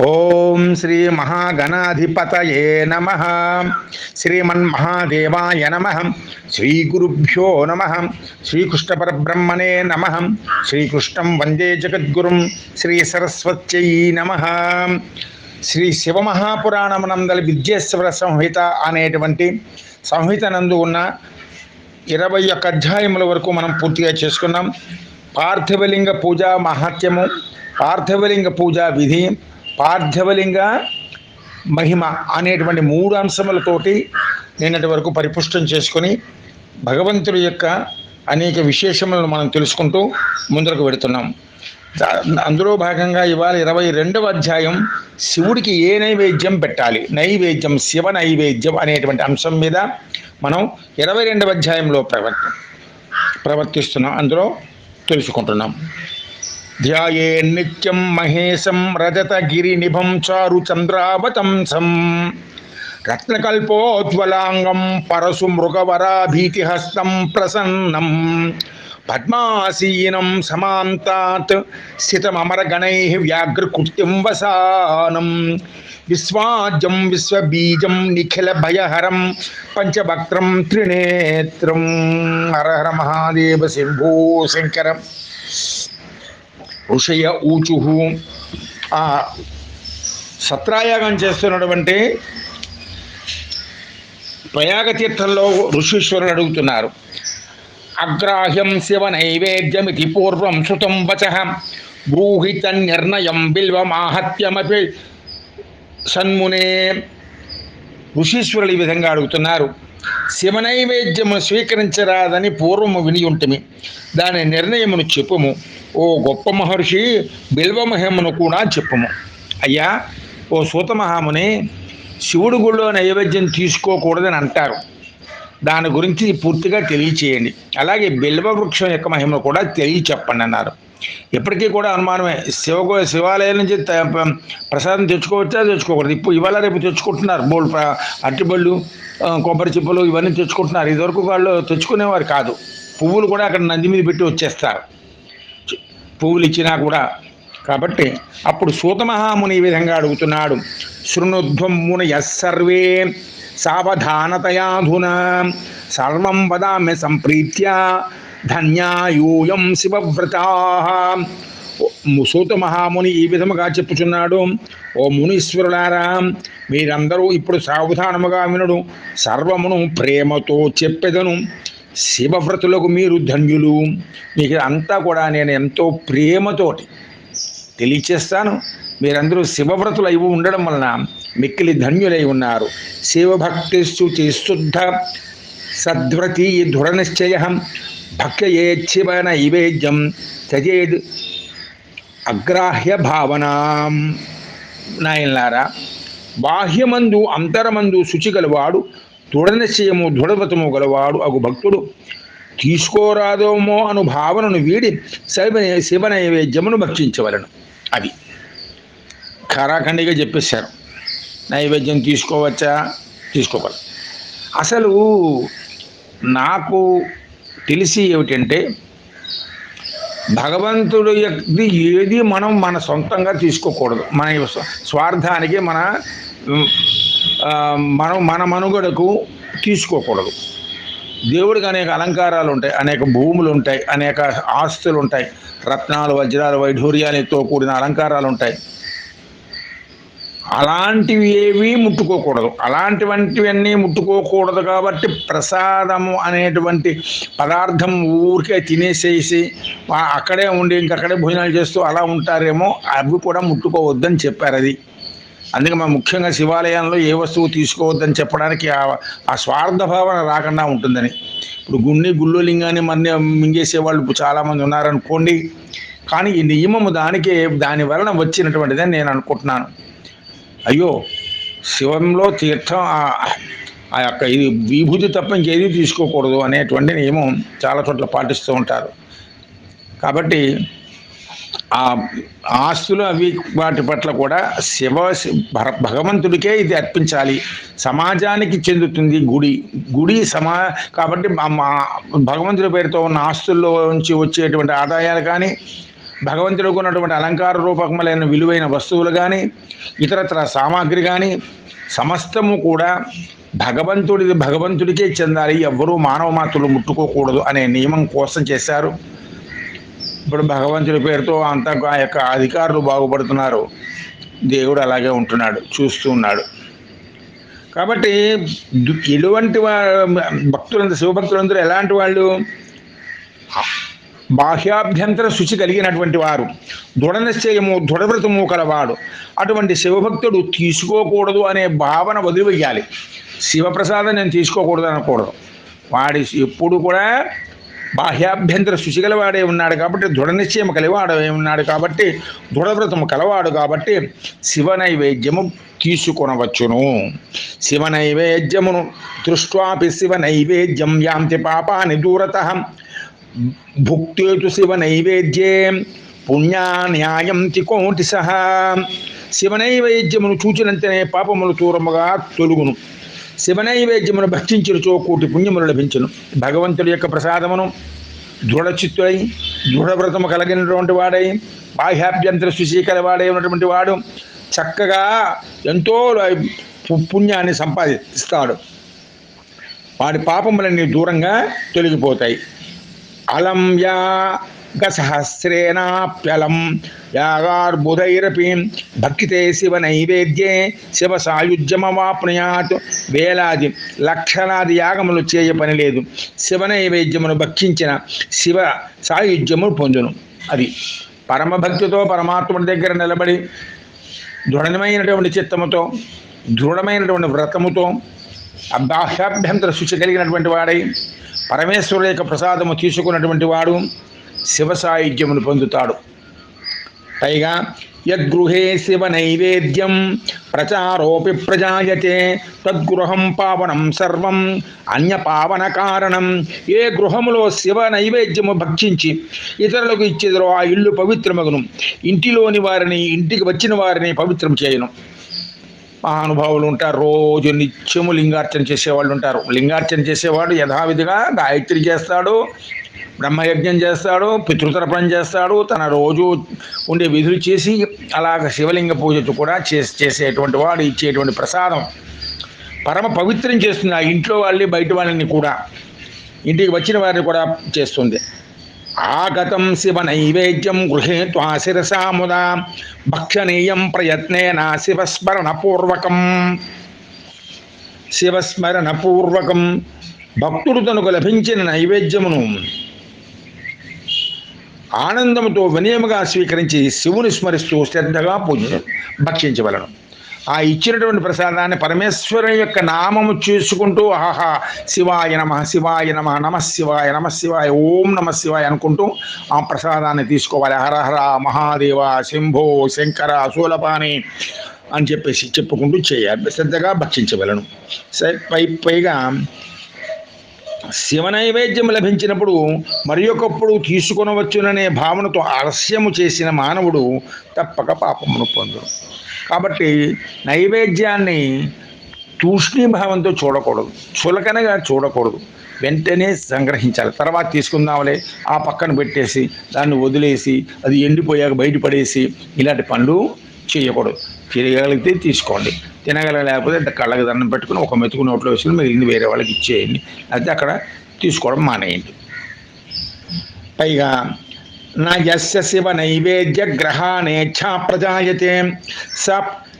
ఓం శ్రీ మహాగణాధిపతయే నమ. శ్రీమన్మహాదేవాయ నమ. శ్రీ గురుభ్యో నమ. శ్రీకృష్ణ పరబ్రహ్మణే నమ. శ్రీకృష్ణం వందే జగద్గురుం శ్రీ సరస్వత్యై నమ. శ్రీ శివమహాపురాణమునందలి విద్యేశ్వర సంహిత అనేటువంటి సంహిత నందు ఉన్న ఇరవై ఒక్క అధ్యాయముల వరకు మనం పూర్తిగా చేసుకున్నాం. పార్థివలింగ పూజ మహాత్యము పార్థివలింగ పూజా విధి పార్థివలింగ మహిమ అనేటువంటి మూడు అంశములతోటి నిన్నటి వరకు పరిపుష్టం చేసుకొని భగవంతుడి యొక్క అనేక విశేషములను మనం తెలుసుకుంటూ ముందరకు పెడుతున్నాం అందులో భాగంగా ఇవాళ ఇరవై రెండవ అధ్యాయం శివుడికి ఏ నైవేద్యం పెట్టాలి? నైవేద్యం శివ నైవేద్యం అనేటువంటి అంశం మీద మనం ఇరవై రెండవ అధ్యాయంలో ప్రవర్తి ప్రవర్తిస్తున్నాం. అందులో తెలుసుకుంటున్నాం. ध्यायेन्नित्यं महेशं रजतगिरिनिभं चारुचन्द्रावतंसं रत्नकल्पोज्ज्वलाङ्गं परशुमृगवराभीतिहस्तं प्रसन्नं। पद्मासीनं समान्तात् स्थितमरगणैः व्याघ्रकृत्युं वसानं। विस्वाज्यं विश्वबीजं निखिलभयहरं पञ्चभक्त्रं त्रिनेत्रं हर हर महादेव शम्भो शङ्करम् ఋషయ ఊచుహు. ఆ సత్రాయాగం చేస్తున్నటువంటి ప్రయాగతీర్థంలో ఋషీశ్వరులు అడుగుతున్నారు. అగ్రాహ్యం శివ నైవేద్యమితి పూర్వం శృతం వచ. బ్రూహిత నిర్ణయం బిల్వమాహత్యమపి సన్మునే. ఋషీశ్వరులు ఈ విధంగా అడుగుతున్నారు. శివ నైవేద్యము స్వీకరించరాదని పూర్వము విని ఉంటిమి దాని నిర్ణయమును చెప్పుము. ఓ గొప్ప మహర్షి బిల్వమహమును కూడా చెప్పుము. అయ్యా ఓ సూత మహాముని శివుడి గుళ్ళో నైవేద్యం తీసుకోకూడదని అంటారు. దాని గురించి పూర్తిగా తెలియచేయండి. అలాగే బిల్వ వృక్షం యొక్క మహిమను కూడా తెలియచెప్పండి అన్నారు. ఇప్పటికీ కూడా అనుమానమే. శివ శివాలయం నుంచి త- ప్రసాదం తెచ్చుకోవచ్చా? తెచ్చుకోకూడదు. ఇప్పుడు ఇవాళ రేపు తెచ్చుకుంటున్నారు. బోల్ అరటిబళ్ళు కొబ్బరి చిప్పలు ఇవన్నీ తెచ్చుకుంటున్నారు. ఇదివరకు వాళ్ళు తెచ్చుకునేవారు కాదు. పువ్వులు కూడా అక్కడ నంది మీద పెట్టి వచ్చేస్తారు. పువ్వులు ఇచ్చినా కూడా. కాబట్టి అప్పుడు సూతమహాముని ఈ విధంగా అడుగుతున్నాడు. శృణుధ్వమ్మున యస్సర్వే సర్వే సావధానతయాధునా సర్వం వదామి సంప్రీత్య ధన్యాయూయం శివవ్రతా. సూత మహాముని ఈ విధముగా చెప్పుచున్నాడు. ఓ మునీశ్వరులారా మీరందరూ ఇప్పుడు సావధానముగా వినుడు. సర్వమును ప్రేమతో చెప్పెదను. శివవ్రతులకు మీరు ధన్యులు. మీకు అంతా కూడా నేను ఎంతో ప్రేమతోటి తెలియచేస్తాను. మీరందరూ శివవ్రతులు అయి ఉండడం వలన మిక్కిలి ధన్యులై ఉన్నారు. శివభక్తి శుచి శుద్ధ సద్వ్రతి దృఢనిశ్చయ భక్తయే శివ నైవేద్యం తజేద్ అగ్రాహ్య భావన నాయన్లారా బాహ్యమందు అంతరమందు శుచి గలవాడు దృఢనిశ్చయము దృఢవ్రతము గలవాడు అగు భక్తుడు. తీసుకోరాదోమో అను భావనను వీడి శివ శివ నైవేద్యమును భక్షించవలను. అది. ఖరాఖండిగా చెప్పేశారు. నైవేద్యం తీసుకోవచ్చా? తీసుకోవాలి. అసలు నాకు తెలిసి ఏమిటంటే భగవంతుడు యొక్కది ఏది మనం మన సొంతంగా తీసుకోకూడదు. మన స్వార్థానికి మన మనం మన మనుగడకు తీసుకోకూడదు. దేవుడికి అనేక అలంకారాలు ఉంటాయి అనేక భూములు ఉంటాయి అనేక ఆస్తులు ఉంటాయి రత్నాలు వజ్రాలు వైఢూర్యాలతో కూడిన అలంకారాలు ఉంటాయి అలాంటివి ఏవి ముట్టుకోకూడదు. అలాంటివంటివన్నీ ముట్టుకోకూడదు కాబట్టి ప్రసాదము అనేటువంటి పదార్థం ఊరికే తినేసేసి అక్కడే ఉండి ఇంకక్కడే భోజనాలు చేస్తూ అలా ఉంటారేమో అవి కూడా ముట్టుకోవద్దని చెప్పారు అది అందుకే మనం ముఖ్యంగా శివాలయంలో ఏ వస్తువు తీసుకోవద్దని చెప్పడానికి ఆ- ఆ స్వార్థ భావన రాకుండా ఉంటుందని. ఇప్పుడు గుండి గుళ్ళు లింగాన్ని మన మింగేసే వాళ్ళు చాలామంది ఉన్నారనుకోండి కానీ ఈ నియమము దానికే దాని వలన వచ్చినటువంటిదని నేను అనుకుంటున్నాను. అయ్యో శివంలో తీర్థం ఆ- ఆ యొక్క ఇది విభూతి తప్ప ఇంకేది తీసుకోకూడదు అనేటువంటి నియమం చాలా చోట్ల పాటిస్తూ ఉంటారు. కాబట్టి ఆ ఆస్తులు అవి వాటి పట్ల కూడా శివ భర- భగవంతుడికే ఇది అర్పించాలి. సమాజానికి చెందుతుంది గుడి. గుడి సమా కాబట్టి మా- భగవంతుడి పేరుతో ఉన్న ఆస్తుల్లో నుంచి వచ్చేటువంటి ఆదాయాలు కానీ భగవంతుడికి ఉన్నటువంటి అలంకార రూపకములైన విలువైన వస్తువులు కానీ ఇతరతర సామాగ్రి కానీ సమస్తము కూడా భగవంతుడిది భగవంతుడికే చెందాలి. ఎవ్వరూ మానవ మాతృలు ముట్టుకోకూడదు అనే నియమం కోసం చేశారు. ఇప్పుడు భగవంతుడి పేరుతో అంత ఆ యొక్క అధికారులు బాగుపడుతున్నారు. దేవుడు అలాగే ఉంటున్నాడు చూస్తూ ఉన్నాడు. కాబట్టి ఎటువంటి వా భక్తులందరూ శివభక్తులందరూ ఎలాంటి వాళ్ళు? బాహ్యాభ్యంతర శుచి కలిగినటువంటి వారు దృఢ నిశ్చయము దృఢవ్రతము కలవాడు. అటువంటి శివభక్తుడు తీసుకోకూడదు అనే భావన వదిలివేయాలి. శివప్రసాదం నేను తీసుకోకూడదు అనకూడదు. వాడి ఎప్పుడు కూడా బాహ్యాభ్యంతర శుచి గలవాడే ఉన్నాడు కాబట్టి దృఢ నిశ్చయం కలివాడే ఉన్నాడు కాబట్టి దృఢవ్రతము కలవాడు కాబట్టి శివ నైవేద్యము తీసుకొనవచ్చును. శివ నైవేద్యమును దృష్ట్వాపి శివ నైవేద్యం యాంతి పాపాని దూరత. భుక్తేతు శివ నైవేద్యే పుణ్యా న్యాయం తికోటి సహా శివ నైవేద్యమును చూచినంతనే పాపములు దూరముగా తొలుగును. శివనైవేద్యమును నైవేద్యమును కోటి పుణ్యములు లభించును. భగవంతుడి యొక్క ప్రసాదమును దృఢచిత్తుడై దృఢవ్రతము కలిగినటువంటి వాడై బాహ్యాభ్యంతర శుచీకర వాడై ఉన్నటువంటి వాడు చక్కగా ఎంతో పు- పుణ్యాన్ని సంపాదిస్తాడు. వాడి పాపములన్నీ దూరంగా తొలగిపోతాయి. అలంయా గసహస్రేణాప్యలం యాగార్బుధైరపి భక్తితే శివ నైవేద్యే శివ సాయుధ్యమవాప్నుయాత్ వేలాది లక్షలాది యాగములు చేయ పని లేదు. శివ నైవేద్యమును భక్షించిన శివ సాయుధ్యమును పొందును. అది పరమభక్తితో పరమాత్ముడి దగ్గర నిలబడి దృఢమైనటువంటి చిత్తముతో దృఢమైనటువంటి వ్రతముతో బాహ్యాభ్యంతర శుచి కలిగినటువంటి వాడై పరమేశ్వరుడు యొక్క ప్రసాదము తీసుకున్నటువంటి వాడు శివ సాయుధ్యమును పొందుతాడు. పైగా యద్గృహే శివ నైవేద్యం ప్రచారోపి ప్రజాయతే తద్గృహం పావనం సర్వం అన్య పావన కారణం. ఏ గృహములో శివ నైవేద్యము భక్షించి ఇతరులకు ఇచ్చేదరో ఆ ఇల్లు పవిత్రమగును. ఇంటిలోని వారిని ఇంటికి వచ్చిన వారిని పవిత్రం చేయను. మహానుభావులు ఉంటారు. రోజు నిత్యము లింగార్చన చేసేవాళ్ళు ఉంటారు. లింగార్చన చేసేవాడు యథావిధిగా గాయత్రి చేస్తాడు. బ్రహ్మయజ్ఞం చేస్తాడు పితృతర్పణం చేస్తాడు తన రోజు ఉండే విధులు చేసి అలాగ శివలింగ పూజ కూడా చేసి చేసేటువంటి వాడు ఇచ్చేటువంటి ప్రసాదం. పరమ పవిత్రం చేస్తుంది. ఆ ఇంట్లో వాళ్ళని బయట వాళ్ళని కూడా. ఇంటికి వచ్చిన వారిని కూడా చేస్తుంది. ఆగతం శివ నైవేద్యం గృహే త్వా శిరసా ముదా. భక్షణీయం ప్రయత్నేన శివస్మరణ పూర్వకం శివస్మరణ పూర్వకం భక్తుడు తనకు లభించిన నైవేద్యమును ఆనందంతో వినయముగా స్వీకరించి శివుని స్మరిస్తూ శ్రద్ధగా పూజ భక్షించవలను. ఆ ఇచ్చినటువంటి ప్రసాదాన్ని పరమేశ్వరుని యొక్క నామము చేసుకుంటూ ఆహా శివాయ నమ శివాయ నమ నమ శివాయ నమ శివాయ ఓం నమ శివాయ అనుకుంటూ ఆ ప్రసాదాన్ని తీసుకోవాలి. హరహర మహాదేవ శంభో శంకర శూలపాని అని చెప్పేసి చెప్పుకుంటూ చేయాలి. శ్రద్ధగా భక్షించవలను. సై- పై పైగా శివ నైవేద్యం లభించినప్పుడు మరి ఒకప్పుడు తీసుకొనవచ్చుననే భావనతో ఆలస్యము చేసిన మానవుడు తప్పక పాపమును పొందును. కాబట్టి నైవేద్యాన్ని తూష్ణీభావంతో చూడకూడదు చులకనగా చూడకూడదు. వెంటనే సంగ్రహించాలి. తర్వాత తీసుకుందాంలే ఆ పక్కన పెట్టేసి దాన్ని వదిలేసి అది ఎండిపోయాక బయటపడేసి ఇలాంటి పనులు చేయకూడదు. చేయగలిగితే తీసుకోండి. తినగలలేకపోతే కళ్ళకి దండం పెట్టుకుని ఒక మెతుకు నోట్లో వేసుకుని మిగిలింది వేరే వాళ్ళకి ఇచ్చేయండి. అయితే అక్కడ తీసుకోవడం మానేయండి. పైగా నా యస్య శివ నైవేద్య గ్రహాణేచ్ఛా ప్రజాయతే. స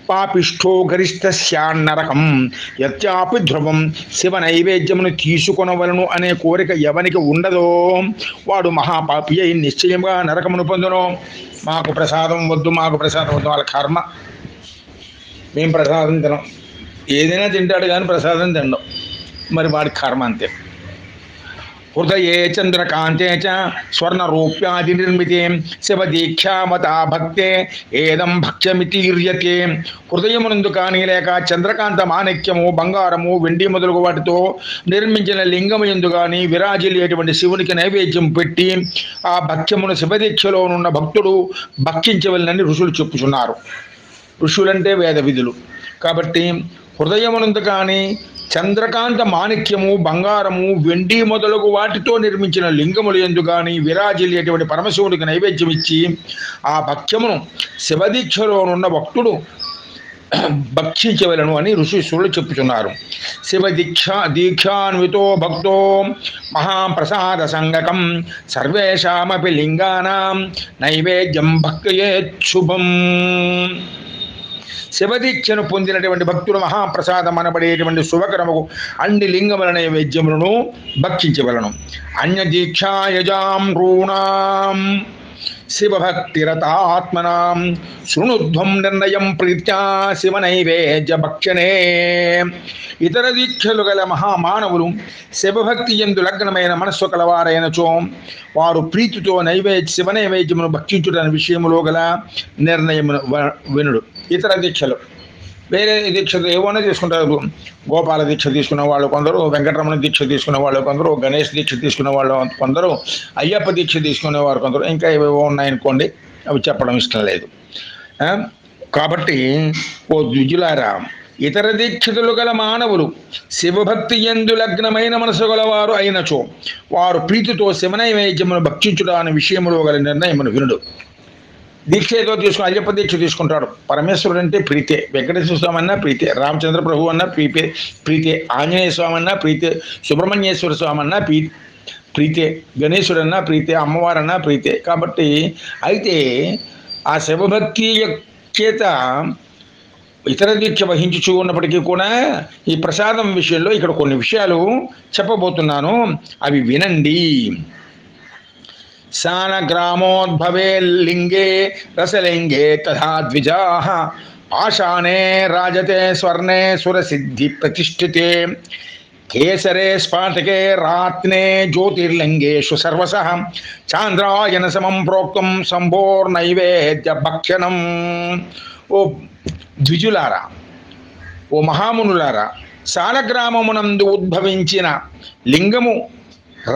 పాపిష్ఠో గరిష్టస్యాన్నరకం యత్యాపి ధ్రువం శివ నైవేద్యమును తీసుకొనవలను అనే కోరిక ఎవనికి ఉండదో వాడు మహాపాపి అయి నిశ్చయంగా నరకమును పొందును. మాకు ప్రసాదం వద్దు మాకు ప్రసాదం వద్దు వాళ్ళ కర్మ మేము ప్రసాదం తినం. ఏదైనా తింటాడు కానీ ప్రసాదం తినడం. మరి వాడి కర్మ అంతే. హృదయే చంద్రకాంతే చ స్వర్ణరూప్యాది నిర్మితే శివదీక్షామతా భక్తే ఏదం భక్ష్యమితీర్యతే హృదయమునందు కానీ లేక చంద్రకాంత మాణిక్యము బంగారము వెండి మొదలగు వాటితో నిర్మించిన లింగము ఎందు కానీ విరాజిల్లేటువంటి శివునికి నైవేద్యం పెట్టి ఆ భక్ష్యమును శివదీక్షలో ఉన్న భక్తుడు భక్షించవలనని ఋషులు చెప్పుచున్నారు. ఋషులంటే వేద విధులు కాబట్టి హృదయమునందు కానీ చంద్రకాంత మాణిక్యము బంగారము వెండి మొదలగు వాటితో నిర్మించిన లింగములు ఎందు కానీ విరాజిల్లేటువంటి పరమశివుడికి నైవేద్యం ఇచ్చి ఆ భక్ష్యమును శివదీక్షలోనున్న భక్తుడు భక్షించవలను అని ఋషీశ్వరులు చెప్పుచున్నారు. శివ దీక్ష దీక్షాన్వితో భక్తో మహాప్రసాద సంగకం సర్వేషామపి లింగానాం నైవేద్యం భక్తయేచ్ఛుభం శివదీక్షను పొందినటువంటి భక్తులు మహాప్రసాదం అనబడేటువంటి శుభకరముకు అన్ని లింగములనే నైవేద్యములను భక్షించవలను. అన్య రూణాం శివభక్తిరతాత్మనాం శృణుధ్వం నిర్ణయం ప్రీత్యా శివ నైవేద్య భక్షణే. ఇతర దీక్షలు గల మహామానవులు శివభక్తి ఎందు లగ్నమైన మనస్సు కలవారైనచో వారు ప్రీతితో నైవేద్య శివ నైవేద్యమును భక్షించుటని విషయములో గల నిర్ణయమును వినుడు. ఇతర దీక్షలు. వేరే దీక్షలు ఏమైనా తీసుకుంటారు. గోపాల దీక్ష తీసుకున్న వాళ్ళు కొందరు వెంకటరమణ దీక్ష తీసుకున్న వాళ్ళు కొందరు గణేష్ దీక్ష తీసుకున్న వాళ్ళు కొందరు అయ్యప్ప దీక్ష తీసుకునే వారు కొందరు ఇంకా ఏవేవో ఉన్నాయనుకోండి అవి చెప్పడం ఇష్టం లేదు. కాబట్టి ఓ ద్విజులారా ఇతర దీక్షితులు గల మానవులు శివభక్తి ఎందు లగ్నమైన మనసు గలవారు అయినచో వారు ప్రీతితో శివనైవేద్యమును భక్షించుట అనే విషయములో గల నిర్ణయమును వినుడు. దీక్ష ఏదో తీసుకుని అయ్యప్ప దీక్ష తీసుకుంటాడు. పరమేశ్వరుడు అంటే ప్రీతే వెంకటేశ్వర స్వామి అన్నా ప్రీతే రామచంద్ర ప్రభు అన్నా ప్రీతే ప్రీతే ఆంజనేయ స్వామి అన్నా ప్రీతే సుబ్రహ్మణ్యేశ్వర స్వామి అన్నా ప్రీ ప్రీతే గణేశుడన్నా ప్రీతే అమ్మవారన్నా ప్రీతే. కాబట్టి అయితే ఆ శివభక్తి చేత ఇతర దీక్ష వహించుచూ ఉన్నప్పటికీ కూడా ఈ ప్రసాదం విషయంలో ఇక్కడ కొన్ని విషయాలు చెప్పబోతున్నాను. అవి వినండి. సానగ్రామోద్భవే లింగే రసలింగే తథా ద్విజా. పాషాణే రాజతే స్వర్ణే సురసిద్ధి ప్రతిష్ఠితే. కేసరే స్ఫాటకే రాత్నే జ్యోతిర్లింగేషు సర్వస చాంద్రాయన సమం ప్రోక్తం సంభోర్నైవేద్య భక్షణం. ఓ ద్విజులారా ఓ మహామునులారా సాలగ్రామమునందు ఉద్భవించిన లింగము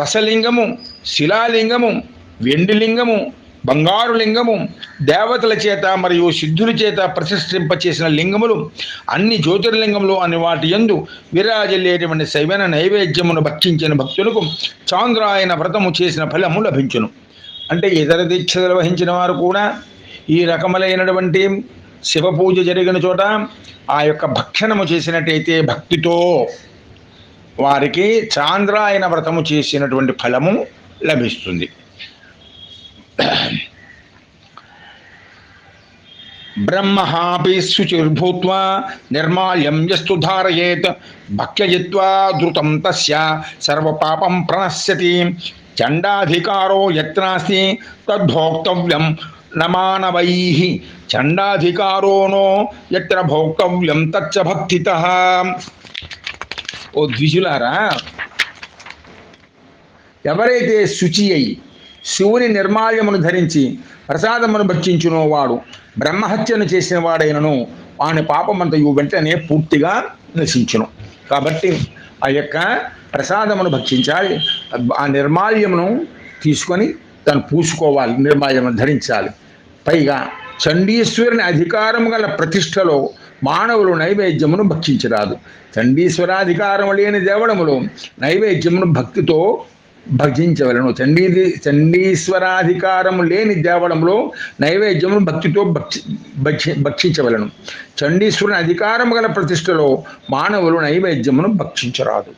రసలింగము శిలాలింగము వెండి లింగము బంగారు లింగము దేవతల చేత మరియు సిద్ధుల చేత ప్రతిష్ఠింపచేసిన లింగములు అన్ని జ్యోతిర్లింగములు అనే వాటి యందు విరాజలేటువంటి శైవన నైవేద్యమును భక్షించిన భక్తులకు చాంద్రాయన వ్రతము చేసిన ఫలము లభించును. అంటే ఇతర దీక్షలు వహించిన వారు కూడా ఈ రకములైనటువంటి శివ పూజ జరిగిన చోట ఆ యొక్క భక్షణము చేసినట్టయితే భక్తితో వారికి చాంద్రాయన వ్రతము చేసినటువంటి ఫలము లభిస్తుంది. బ్రహ్మహాపి శుచిర్భూత్వా నిర్మాల్యం యస్తు ధారయేత్ భక్ష్యజిత్వా ధృతం తస్య సర్వపాపం ప్రణశ్యతి చండాధికారో యత్నాస్తి తద్భోక్తవ్యం నమానవై చండాధికారో నో యత్ర భోక్తవ్యం తచ్చ భక్తిత ఓ ద్విజులారా ఎవరైతే శుచి అయి శివుని నిర్మాల్యమును ధరించి ప్రసాదమును భక్షించునో వాడు. బ్రహ్మహత్యను చేసిన వాడైనను వాని పాపమంతయు వెంటనే పూర్తిగా నశించును కాబట్టి ఆ యొక్క ప్రసాదమును భక్షించాలి. ఆ నిర్మాల్యమును తీసుకొని తను పూసుకోవాలి నిర్మాల్యమును ధరించాలి. పైగా చండీశ్వరుని అధికారం గల ప్రతిష్టలో మానవులు నైవేద్యమును భక్షించరాదు. చండీశ్వరాధికారం లేని దేవడములో నైవేద్యమును భక్తితో భజించవలను చండీ చండీశ్వరాధికారము లేని దేవడంలో నైవేద్యమును భక్తితో భక్షి భక్షి భక్షించవలను. చండీశ్వరుని అధికారం గల ప్రతిష్టలో మానవులు నైవేద్యమును భక్షించరాదు.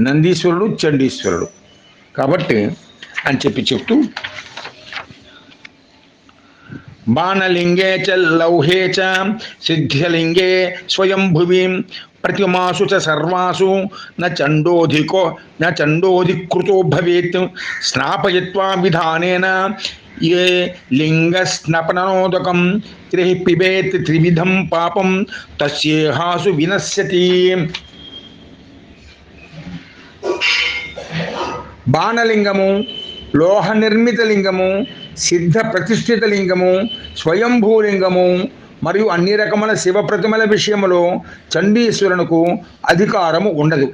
నందీశ్వరుడు చండీశ్వరుడు. కాబట్టి అని చెప్పి చెప్తూ బాణలింగే చ లౌహే చ సిద్ధ్యలింగే స్వయంభువి. ప్రతిమాసు చ సర్వాసు న చండోధికో భవేత్. స్నాపయత్వా విధానేన ఏ లింగస్నపనోదకం త్రి పిబేత్ త్రివిధం పాపం తస్యేహాసు వినశ్యతి. బాణలింగము లోహ నిర్మిత లింగము సిద్ధ ప్రతిష్ఠిత లింగము స్వయంభూలింగము మరియు అన్ని రకముల శివ ప్రతిమల విషయంలో చండీశ్వరునకు అధికారము ఉండదు.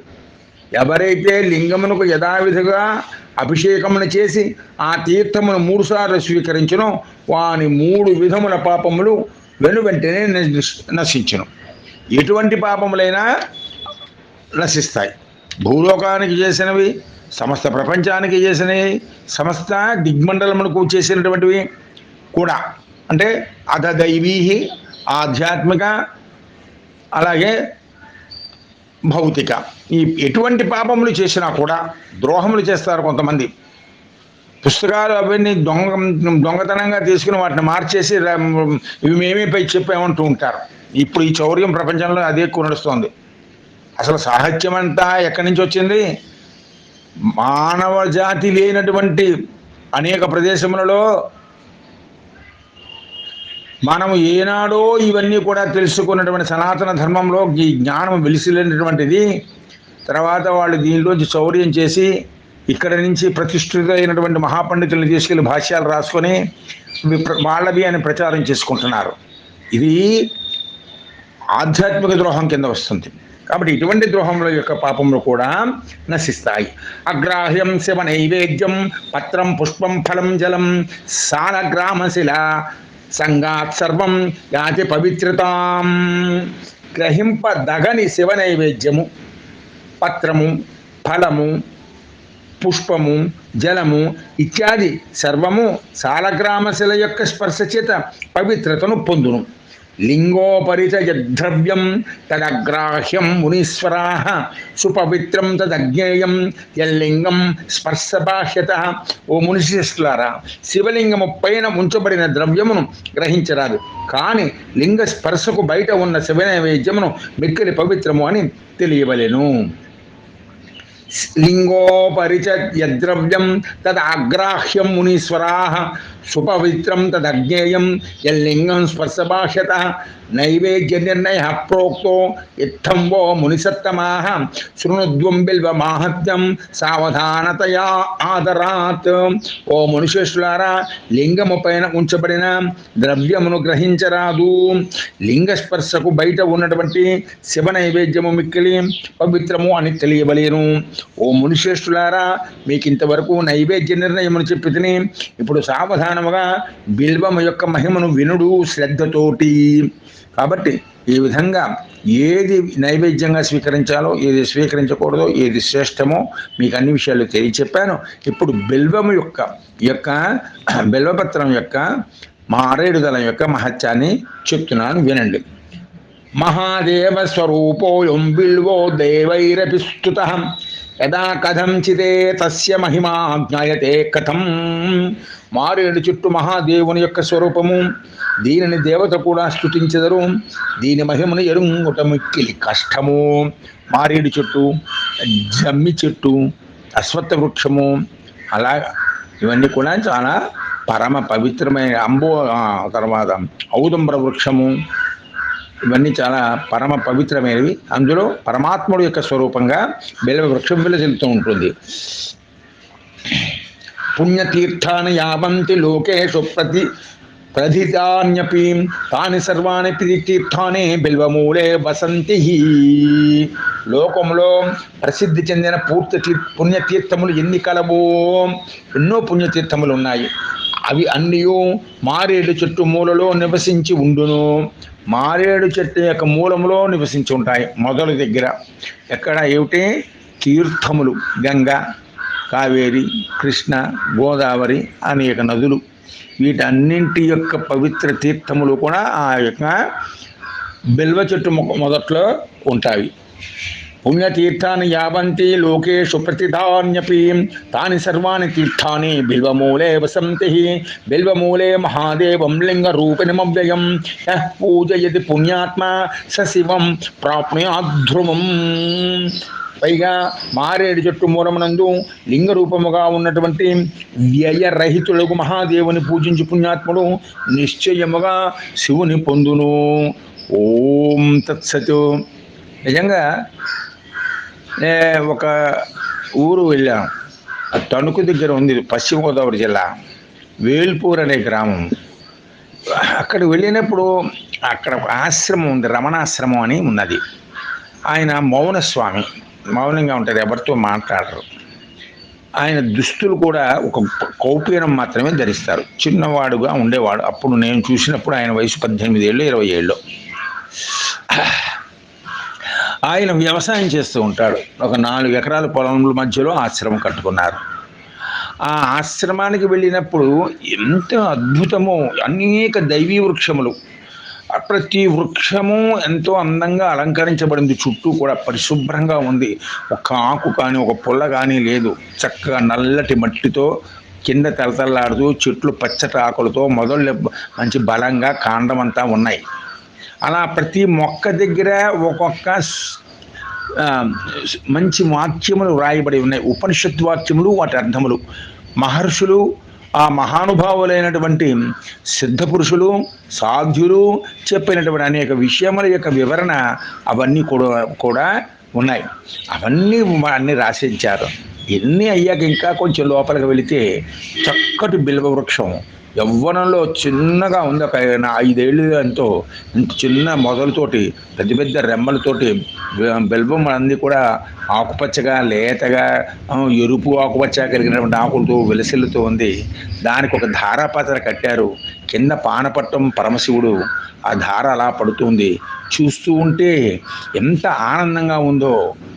ఎవరైతే లింగమునకు యథావిధిగా అభిషేకమును చేసి ఆ తీర్థమును మూడుసార్లు స్వీకరించను వాని మూడు విధముల పాపములు వెను వెంటనే నశించును. ఎటువంటి పాపములైనా నశిస్తాయి. భూలోకానికి చేసినవి సమస్త ప్రపంచానికి చేసినవి సమస్త దిగ్మండలములకు చేసినటువంటివి కూడా. అంటే అధ దైవీ ఆధ్యాత్మిక అలాగే భౌతిక. ఈ ఎటువంటి పాపములు చేసినా కూడా ద్రోహములు చేస్తారు కొంతమంది. పుస్తకాలు అవన్నీ దొంగ దొంగతనంగా తీసుకుని వాటిని మార్చేసి ఇవి మేమే పై చెప్పామంటూ ఉంటారు. ఇప్పుడు ఈ చౌర్యం ప్రపంచంలో అదే ఎక్కువ నడుస్తోంది. అసలు సాహిత్యం అంతా ఎక్కడి నుంచి వచ్చింది? మానవ జాతి లేనటువంటి అనేక ప్రదేశములలో మనము ఏనాడో ఇవన్నీ కూడా తెలుసుకున్నటువంటి సనాతన ధర్మంలో ఈ జ్ఞానం వెలిసిలేనటువంటిది. తర్వాత వాళ్ళు దీనిలోంచి చౌర్యం చేసి ఇక్కడ నుంచి ప్రతిష్ఠితమైనటువంటి మహాపండితులను తీసుకెళ్ళి భాష్యాలు రాసుకొని వాళ్ళవి అని ప్రచారం చేసుకుంటున్నారు. ఇది ఆధ్యాత్మిక ద్రోహం కింద వస్తుంది. కాబట్టి ఇటువంటి ద్రోహముల యొక్క పాపములు కూడా నశిస్తాయి. అగ్రాహ్యం శివ నైవేద్యం పత్రం పుష్పం ఫలం జలం సాలగ్రామశిల సంగాత్ సర్వం యాతి పవిత్రతాం. గ్రహింపదగని శివ నైవేద్యము పత్రము ఫలము పుష్పము జలము ఇత్యాది సర్వము సాలగ్రామశిల యొక్క స్పర్శ చేత పవిత్రతను పొందును. లింగోపరిచయద్రవ్యం తదగ్రాహ్యం మునీశ్వరా సుపవిత్రం తదజ్ఞేయం యల్లింగం స్పర్శబాహ్యత ఓ మునిశిష్టులారా శివలింగము పైన ఉంచబడిన ద్రవ్యమును గ్రహించరాదు. కానీ లింగ స్పర్శకు బయట ఉన్న శివ నైవేద్యమును మిక్కిలి పవిత్రము అని తెలియవలెను. లింగోపరిచయద్రవ్యం తదగ్రాహ్యం తదాగ్రాహ్యం మునీశ్వరా సుపవిత్రం తదజ్ఞేయం యల్లింగం స్పర్శభాషత నైవేద్య నిర్ణయ ప్రోక్తో ఇత్థం వో మునిసత్తమాహ శృణుద్వం బిల్వ మాహత్యం సావధానతయా ఆదరాత్ ఓ మనుష్యులారా లింగము పైన ఉంచబడిన ద్రవ్యమును గ్రహించరాదు లింగ స్పర్శకు బయట ఉన్నటువంటి శివ నైవేద్యము మిక్కిలి పవిత్రము అని తెలియవలేను ఓ మునిశ్రేష్ఠులారా మీకు ఇంతవరకు నైవేద్య నిర్ణయమును చెప్పి తిని ఇప్పుడు సావధానముగా బిల్వము యొక్క మహిమను వినుడు శ్రద్ధతోటి. కాబట్టి ఈ విధంగా ఏది నైవేద్యంగా స్వీకరించాలో ఏది స్వీకరించకూడదో ఏది శ్రేష్టమో మీకు అన్ని విషయాలు తెలియచెప్పాను. ఇప్పుడు బిల్వము యొక్క ఈ యొక్క బిల్వపత్రం యొక్క మారేడుదలం యొక్క మహత్యాన్ని చెప్తున్నాను వినండి. మహాదేవ స్వరూపోయం బిల్వో దేవైరపి స్తుత యదా కథంచితే తస్య మహిమా జ్ఞాయతే కథం. మారేడు చుట్టూ మహాదేవుని యొక్క స్వరూపము. దీనిని దేవత కూడా స్తుతించెదరు. దీని మహిమను ఎరుంగుట మిక్కిలి కష్టము. మారేడు చెట్టు జమ్మి చెట్టు అశ్వత్థ వృక్షము. అలా ఇవన్నీ కూడా చాలా పరమ పవిత్రమైన అంబో తర్వాత ఔదంబర వృక్షము. ఇవన్నీ చాలా పరమ పవిత్రమైనవి. అందులో పరమాత్ముడు యొక్క స్వరూపంగా బెలవ వృక్షం వెలసిల్లుతూ ఉంటుంది. పుణ్యతీర్థాన్ని యావంతి లోకేషు ప్రతి ప్రధితాన్యపి తాని సర్వాణి తీర్థాన్ని బిల్వమూలే వసంతి. లోకంలో ప్రసిద్ధి చెందిన పూర్తి తీర్ పుణ్యతీర్థములు ఎన్ని కలవో ఎన్నో పుణ్యతీర్థములు ఉన్నాయి. అవి అన్నీ మారేడు చెట్టు మూలలో నివసించి ఉండును. మారేడు చెట్టు యొక్క మూలంలో నివసించి ఉంటాయి మొదలు దగ్గర. ఎక్కడ? ఏమిటి? తీర్థములు గంగ కావేరి కృష్ణ గోదావరి అనేక నదులు. వీటన్నింటి యొక్క పవిత్ర తీర్థములు కూడా ఆ యొక్క బిల్వ చెట్టు మొ- మొదట్లో ఉంటాయి. పుణ్యతీర్థాన్ని యావంతి లోకేషు ప్రతిధాన్యపి తాని సర్వాణి తీర్థాన్ని బిల్వమూలే వసంతి. బిల్వమూలే మహాదేవం లింగరూపిణమవ్యయం యః పూజయతి పుణ్యాత్మ స శివం ప్రాప్నుయాధ్రువం పైగా మారేడు చెట్టు మూలమునందు లింగ రూపముగా ఉన్నటువంటి వ్యయరహితులకు మహాదేవుని పూజించి పుణ్యాత్ముడు నిశ్చయముగా శివుని పొందును. ఓం తత్సతు. నిజంగా ఒక ఊరు వెళ్ళాం. ఆ తణుకు దగ్గర ఉంది పశ్చిమ గోదావరి జిల్లా. వేల్పూర్ అనే గ్రామం. అక్కడ వెళ్ళినప్పుడు అక్కడ ఆశ్రమం ఉంది రమణాశ్రమం అని ఉన్నది. ఆయన మౌనస్వామి మౌనంగా ఉంటారు ఎవరితో మాట్లాడరు. ఆయన దుస్తులు కూడా ఒక కౌపీనం మాత్రమే ధరిస్తారు. చిన్నవాడుగా ఉండేవాడు. అప్పుడు నేను చూసినప్పుడు ఆయన వయసు పద్దెనిమిది ఏళ్ళు ఇరవై ఏళ్ళు. ఆయన వ్యవసాయం చేస్తూ ఉంటాడు. ఒక నాలుగు ఎకరాల పొలముల మధ్యలో ఆశ్రమం కట్టుకున్నారు. ఆ ఆశ్రమానికి వెళ్ళినప్పుడు ఎంత అద్భుతమో అనేక దైవీ వృక్షములు. ప్రతి వృక్షము ఎంతో అందంగా అలంకరించబడింది. చుట్టూ కూడా పరిశుభ్రంగా ఉంది. ఒక ఆకు కానీ ఒక పుల్ల కానీ లేదు. చక్కగా నల్లటి మట్టితో కింద తలతల్లాడుతూ చెట్లు పచ్చటి ఆకులతో మొదలు మంచి బలంగా కాండం అంతా ఉన్నాయి. అలా ప్రతి మొక్క దగ్గర ఒక్కొక్క మంచి వాక్యములు వ్రాయబడి ఉన్నాయి. ఉపనిషత్ వాక్యములు వాటి అర్థములు. మహర్షులు ఆ మహానుభావులైనటువంటి సిద్ధ పురుషులు సాధ్యులు చెప్పినటువంటి అనేక విషయముల యొక్క వివరణ అవన్నీ కూడా కూడా ఉన్నాయి. అవన్నీ అన్నీ రాసించారు. ఎన్ని అయ్యాక ఇంకా కొంచెం లోపలికి వెళితే చక్కటి బిల్వ వృక్షం. యవ్వనంలో చిన్నగా ఉంది ఒక ఐదేళ్ళు ఎంతో. చిన్న మొదలతోటి పెద్ద పెద్ద రెమ్మలతోటి బెల్బం అన్నీ కూడా ఆకుపచ్చగా లేతగా ఎరుపు ఆకుపచ్చ కలిగినటువంటి ఆకులతో వెలసిల్లుతూ ఉంది. దానికి ఒక ధారాపాత్ర కట్టారు. కింద పానపట్టం పరమశివుడు. ఆ ధార అలా పడుతుంది. చూస్తూ ఉంటే ఎంత ఆనందంగా ఉందో.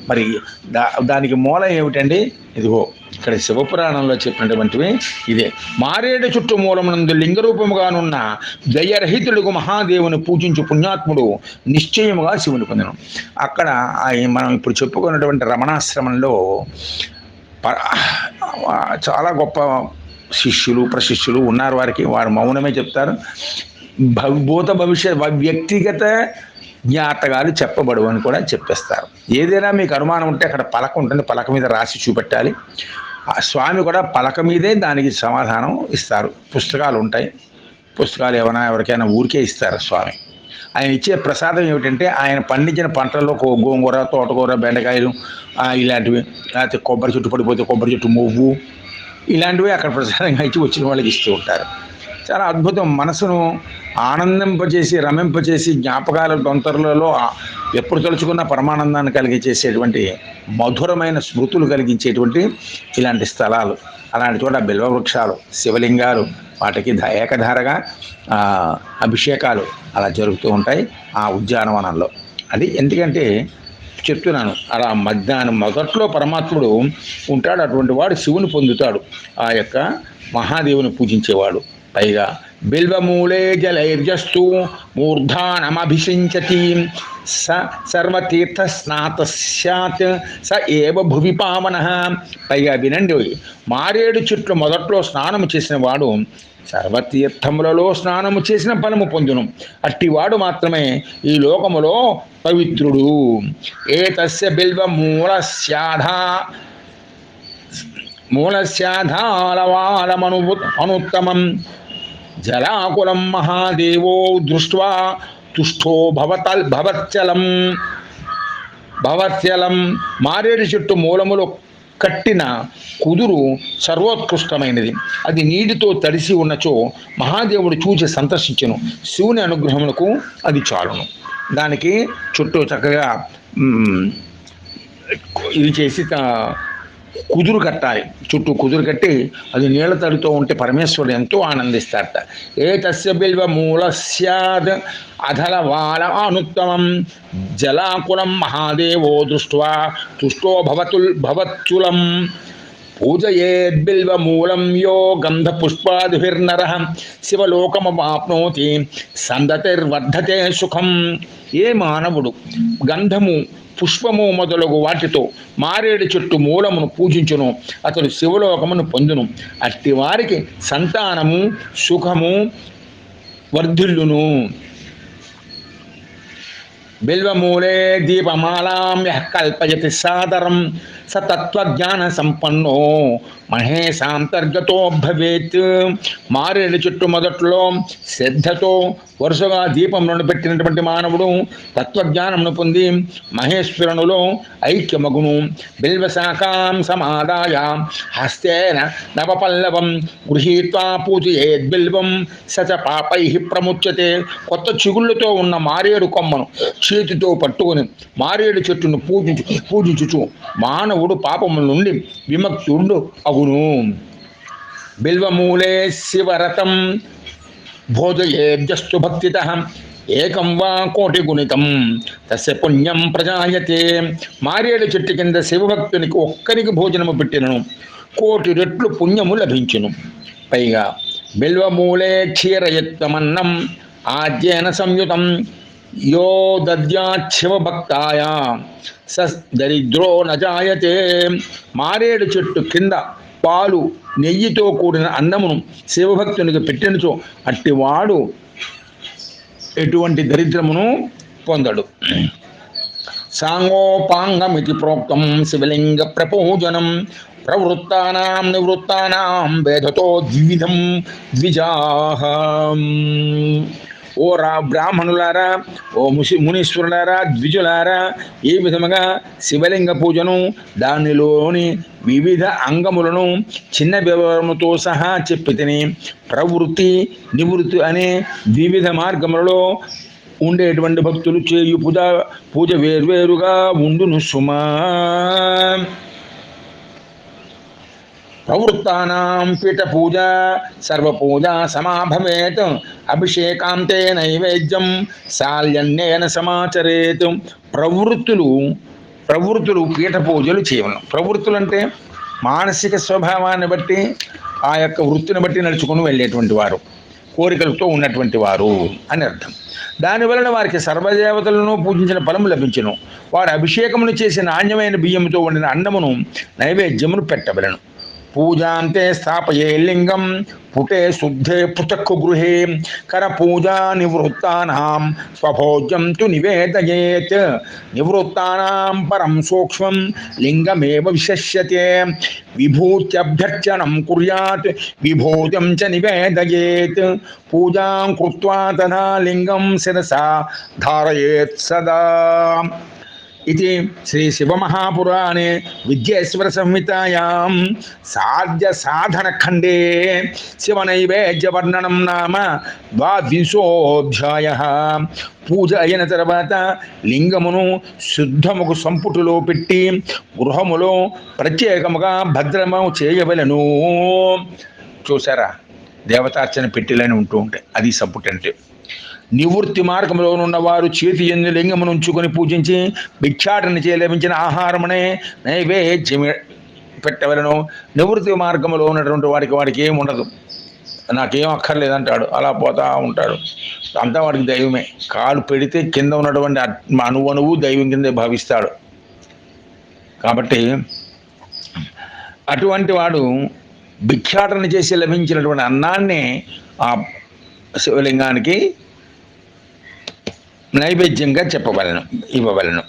మరి దా దానికి మూలం ఏమిటండి? ఇదిగో. ఇక్కడ శివపురాణంలో చెప్పినటువంటివి ఇదే. మారేడు చుట్టూ మూలమునందు లింగరూపముగానున్న దయరహితుడుగు మహాదేవుని పూజించు పుణ్యాత్ముడు నిశ్చయముగా శివుని పొందను. అక్కడ ఆయన మనం ఇప్పుడు చెప్పుకున్నటువంటి రమణాశ్రమంలో ప- చాలా గొప్ప శిష్యులు ప్రశిష్యులు ఉన్నారు వారికి. వారు మౌనమే చెప్తారు. భవి- భూత భవిష్యత్ వ్యక్తిగత జ్ఞాతకాలు చెప్పబడు అని కూడా చెప్పేస్తారు. ఏదైనా మీకు అనుమానం ఉంటే అక్కడ పలక ఉంటుంది. పలక మీద రాసి చూపెట్టాలి. ఆ స్వామి కూడా పలక మీదే దానికి సమాధానం ఇస్తారు. పుస్తకాలు ఉంటాయి. పుస్తకాలు ఏమైనా ఎవరికైనా ఊరికే ఇస్తారు స్వామి. ఆయన ఇచ్చే ప్రసాదం ఏమిటంటే ఆయన పండించిన పంటల్లో గోంగూర తోటకూర బెండకాయలు ఇలాంటివి. లేకపోతే కొబ్బరి చెట్టు పడిపోతే కొబ్బరి చెట్టు మువ్వు. ఇలాంటివి అక్కడ ప్రసాదంగా ఇచ్చి వచ్చిన వాళ్ళకి ఇస్తూ ఉంటారు. చాలా అద్భుతం మనసును ఆనందింపచేసి రమింపచేసి జ్ఞాపకాల దొంతరలలో ఎప్పుడు తలుచుకున్న పరమానందాన్ని కలిగించేసేటువంటి మధురమైన స్మృతులు కలిగించేటువంటి ఇలాంటి స్థలాలు. అలాంటి చోట బిల్వ వృక్షాలు శివలింగాలు వాటికి ఏకధారగా అభిషేకాలు అలా జరుగుతూ ఉంటాయి ఆ ఉద్యానవనంలో. అది ఎందుకంటే చెప్తున్నాను అలా మధ్యాహ్నం మొదట్లో పరమాత్ముడు ఉంటాడు అటువంటి వాడు శివుని పొందుతాడు. ఆ యొక్క మహాదేవుని పూజించేవాడు. పైగా బిల్వమూలే జలైర్జస్తు మూర్ధానమభిషించతి. స సర్వతీర్థ స్నాత స ఏవ భువి పావన. పైగా వినండి మారేడు చెట్లు మొదట్లో స్నానము చేసిన వాడు సర్వతీర్థములలో స్నానము చేసిన ఫలము పొందును. అట్టివాడు మాత్రమే ఈ లోకములో పవిత్రుడు. ఏ తస్య బిల్వ మూల స్యాధా మూలస్యాధాలవాలమను అనుత్తమం జలాకులం మహాదేవో దృష్ట్వా తుష్టో భవతల్ భవత్యలం భవత్యలం మారేడు చెట్టు మూలములో కట్టిన కుదురు సర్వోత్కృష్టమైనది. అది నీటితో తడిసి ఉన్నచో మహాదేవుడు చూచి సంతర్శించను శివుని అనుగ్రహములకు అది చాలును. దానికి చుట్టూ చక్కగా ఇది చేసి కుదురు కట్టాలి. చుట్టూ కుదురు కట్టి అది నీళ్ళ తడుతూ ఉంటే పరమేశ్వరుడు ఎంతో ఆనందిస్తారట. ఏ తస్య బిల్వ మూల సద్ అధల వాల అనుత్తమం. జలాకులం మహాదేవో దృష్ట్వా తుష్టో భవతుల్ భవత్యులం పూజయేద్బిల్వమూలం యో గంధ గంధపుష్పాదిభిర్నర. శివలోకమవాప్నోతి. సందతిర్వర్ధతే సుఖం. ఏ మానవుడు గంధము పుష్పము మొదలగు వాటితో మారేడు చెట్టు మూలమును పూజించును. అతడు శివలోకమును పొందును. అట్టి వారికి సంతానము సుఖము వర్ధిల్లును. బిల్వమూలే దీపమాలాం యః కల్పయతి సాదరం. స తత్వజ్ఞాన సంపన్నో మహేశాంతర్గతో భవేత్. మారేడు చెట్టు మొదట్లో శ్రద్ధతో వరుసగా దీపములను పెట్టినటువంటి మానవుడు తత్వజ్ఞానమును పొంది మహేశ్వరునిలో ఐక్యమగును. బిల్వశాఖాం సమాదాయ హస్తేన నవపల్లవం గృహీత్వా పూజయేద్బిల్వం సచ పాపై ప్రముచ్యతే. కొత్త చిగుళ్ళతో ఉన్న మారేడు కొమ్మను చేతితో పట్టుకొని మారేడు చెట్టును పూజించు పూజించుచు మానవుడు పాపముల నుండి విముక్తుడు అగును బిల్వమూలే శివరథం భోజయేద్యస్తు భక్తిత ఏకం వా కోటి గుణితం. తస్య పుణ్యం ప్రజాయతే. మారేడు చెట్టు కింద శివభక్తునికి ఒక్కరికి భోజనము పెట్టినను కోటి రెట్లు పుణ్యము లభించును. పైగా బిల్వమూలే క్షీరయుక్తమన్నం ఆద్యేన సంయుతం యో దద్యాశివభక్తాయ స దరిద్రో నజాయతే మారేడు చెట్టు కింద పాలు నెయ్యితో కూడిన అన్నమును శివభక్తునికి పెట్టినచో అట్టివాడు ఎటువంటి దరిద్రమును పొందడు. సాంగోపాంగమితి ప్రోక్తం శివలింగ ప్రపూజనం ప్రవృత్తానాం నివృత్తానాం వేదతో ద్విధం ద్విజాహ. ఓ రా బ్రాహ్మణులారా ఓ ముసి మునీశ్వరులారా ద్విజులారా ఈ విధముగా శివలింగ పూజను దానిలోని వివిధ అంగములను చిన్న వివరముతో సహా చెప్పి తిని ప్రవృత్తి నివృత్తి అనే వివిధ మార్గములలో ఉండేటువంటి భక్తులు చేయు పూజ పూజ వేర్వేరుగా ఉండును సుమా. ప్రవృత్తానాం పీఠపూజ సర్వపూజ సమాభవేత్ అభిషేకాంతే నైవేద్యం శాల్యన్నేన సమాచరేత్ ప్రవృత్తులు ప్రవృత్తులు పీఠ పూజలు చేయవలను। ప్రవృత్తులు అంటే మానసిక స్వభావాన్ని బట్టి ఆ యొక్క వృత్తిని బట్టి నడుచుకుని వెళ్ళేటువంటి వారు కోరికలతో ఉన్నటువంటి వారు అని అర్థం. దాని వలన వారికి సర్వదేవతలను పూజించిన ఫలము లభించను. వారు అభిషేకమును చేసిన నాణ్యమైన బియ్యముతో వండిన అన్నమును నైవేద్యమును పెట్టవలను. పూజాంతే స్థాపయే లింగం పుటే శుద్ధే పృథక్ గృహే కరపూజా నివృత్తానాం స్వభోజ్యం తు నివేదయేత్ నివృత్తానాం పరం సూక్ష్మం లింగమేవ విశస్యతే విభూత్యభ్యర్చనం కుర్యాత్ విభూతిం చ నివేదయేత్ పూజాం కృత్వా తదా లింగం శిరసా ధారయేత్ సదా ఇది శ్రీ శివమహాపురాణే విద్యేశ్వర సంహితాయాం సాధ్య సాధన ఖండే శివనైవేద్య వర్ణనం నామ ద్వావింశోధ్యాయ పూజ అయిన తర్వాత లింగమును శుద్ధముకు సంపుటిలో పెట్టి గృహములో ప్రత్యేకముగా భద్రము చేయవలను। చూసారా దేవతార్చన పెట్టిలని ఉంటూ ఉంటాయి. అది సంపుటి అంటే నివృత్తి మార్గంలోనున్న వారు చేతి ఎన్ని లింగమును ఉంచుకొని పూజించి భిక్షాటన చేయ లభించిన ఆహారమునే నైవేద్యం పెట్టవలను. నివృత్తి మార్గంలో ఉన్నటువంటి వాడికి వాడికి ఏమి ఉండదు. నాకేం అక్కర్లేదంటాడు. అలా పోతా ఉంటాడు. అంతా వాడికి దైవమే. కాలు పెడితే కింద ఉన్నటువంటి అణువణువు దైవం కిందే భావిస్తాడు. కాబట్టి అటువంటి వాడు భిక్షాటన చేసి లభించినటువంటి అన్నాన్ని ఆ శివలింగానికి నైవేద్యంగా చెప్పవలను ఇవ్వవలను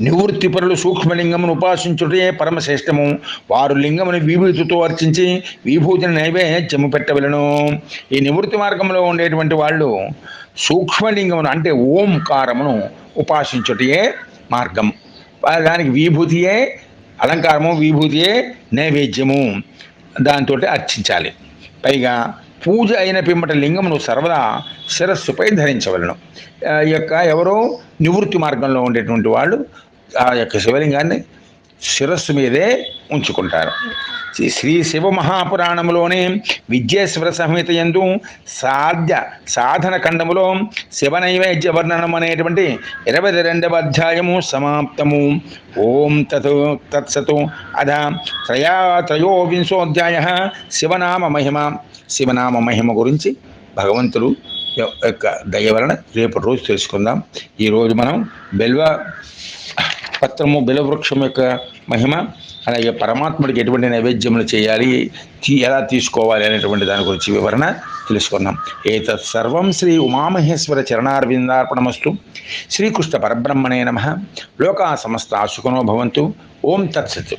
నివృత్తి పరులు సూక్ష్మలింగమును ఉపాసించుటే పరమశ్రేష్టము. వారు లింగమును విభూతితో అర్చించి విభూతిని నైవేద్యము పెట్టవలను. ఈ నివృత్తి మార్గంలో ఉండేటువంటి వాళ్ళు సూక్ష్మలింగమును అంటే ఓంకారమును ఉపాసించుటయే మార్గం. దానికి విభూతియే అలంకారము విభూతియే నైవేద్యము దాంతో అర్చించాలి. పైగా పూజ అయిన పిమ్మట లింగమును సర్వదా శిరస్సుపై ధరించవలను. ఆ యొక్క ఎవరో నివృత్తి మార్గంలో ఉండేటువంటి వాళ్ళు ఆ యొక్క శివలింగాన్ని శిరస్సు మీదే ఉంచుకుంటారు. శ్రీ శ్రీ శివ మహాపురాణంలోని విద్యేశ్వర సంహిత ఎందు సాధ్య సాధన ఖండములో శివ నైవేద్య వర్ణనం అనేటువంటి ఇరవై రెండవ అధ్యాయము సమాప్తము. ఓం తత్ తత్సతు అధ త్రయా త్రయోవింశోధ్యాయ శివనామ మహిమ. శివనామ మహిమ గురించి భగవంతుడు యొక్క దయ వలన రేపు రోజు తెలుసుకుందాం. ఈరోజు మనం బెల్వ పత్రము బిలవృక్షం యొక్క మహిమ అలాగే పరమాత్ముడికి ఎటువంటి నైవేద్యములు చేయాలి తీ- ఎలా తీసుకోవాలి అనేటువంటి దాని గురించి వివరణ తెలుసుకున్నాం ఏతత్ సర్వం శ్రీ ఉమామహేశ్వర చరణార్విందార్పణమస్తు. శ్రీకృష్ణ పరబ్రహ్మణే నమ. లోకా సమస్త సుఖనో భవంతు. ఓం తత్సత్.